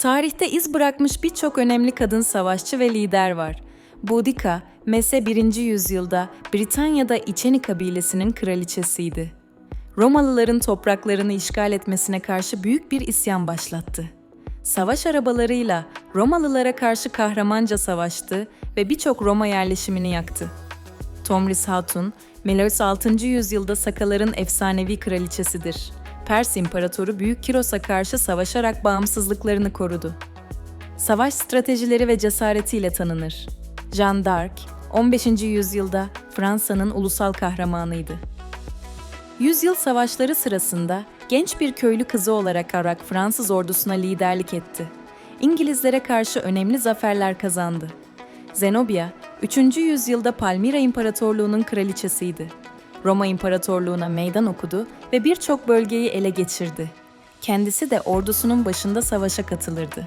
Tarihte iz bırakmış birçok önemli kadın savaşçı ve lider var. Boudica, Mese 1. yüzyılda Britanya'da İçeni kabilesinin kraliçesiydi. Romalıların topraklarını işgal etmesine karşı büyük bir isyan başlattı. Savaş arabalarıyla Romalılara karşı kahramanca savaştı ve birçok Roma yerleşimini yaktı. Tomris Hatun, Melos 6. yüzyılda Sakaların efsanevi kraliçesidir. Pers İmparatoru Büyük Kiros'a karşı savaşarak bağımsızlıklarını korudu. Savaş stratejileri ve cesaretiyle tanınır. Jeanne d'Arc, 15. yüzyılda Fransa'nın ulusal kahramanıydı. Yüzyıl savaşları sırasında genç bir köylü kızı olarak Arak Fransız ordusuna liderlik etti. İngilizlere karşı önemli zaferler kazandı. Zenobia, 3. yüzyılda Palmira İmparatorluğu'nun kraliçesiydi. Roma İmparatorluğu'na meydan okudu ve birçok bölgeyi ele geçirdi. Kendisi de ordusunun başında savaşa katılırdı.